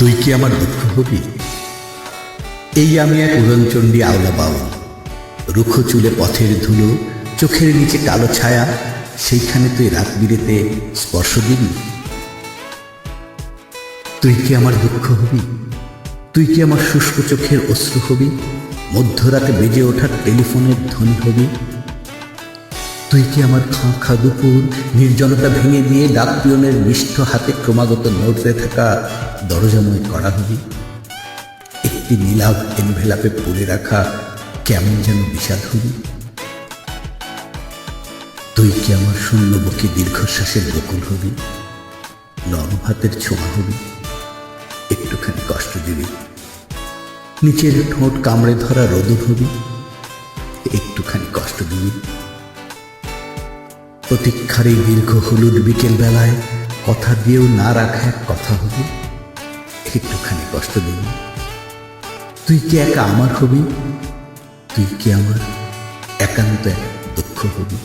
তুই কি আমার দুঃখ হবি এই আমি এক উড়নচণ্ডী আওলা বাউল। রুক্ষ চুলে পথের ধুলো, চোখের নিচে কালো ছায়া, সেইখানে তুই রাত বিরেতে স্পর্শ দিবি? তুই কি আমার দুঃখ হবি তুই কি আমার শুষ্ক চোখের অশ্রু হবি? মধ্যরাতে বেজে ওঠার টেলিফোনের ধ্বনি হবি? তুই কি আমার খাঁ দুপুর? নির্জনতা ভেঙে দিয়ে ডাক পিয়নের মিষ্ঠ হাতে ক্রমাগত নড়তে থাকা দরজাময় করা হবি একটি নীলাভ এনভেলাপে পড়ে রাখা কেমন যেন বিষাদ হবি তুই কি আমার শূন্য বুকে দীর্ঘশ্বাসের বকুল হবি? নরম হাতের ছোঁয়া হবি? একটুখানি কষ্ট দিবি? নিচের ঠোঁট কামড়ে ধরা রোদন হবি? একটুখানি কষ্ট দিবি? প্রতীক্ষার এই দীর্ঘ হলুদ বিকেল বেলায় কথা দিয়েও না রাখা এক কথা হবে। একটুখানি কষ্ট দিবি তুই কি একা আমার হবি? তুই কি আমার একান্ত এক দুঃখ হবি?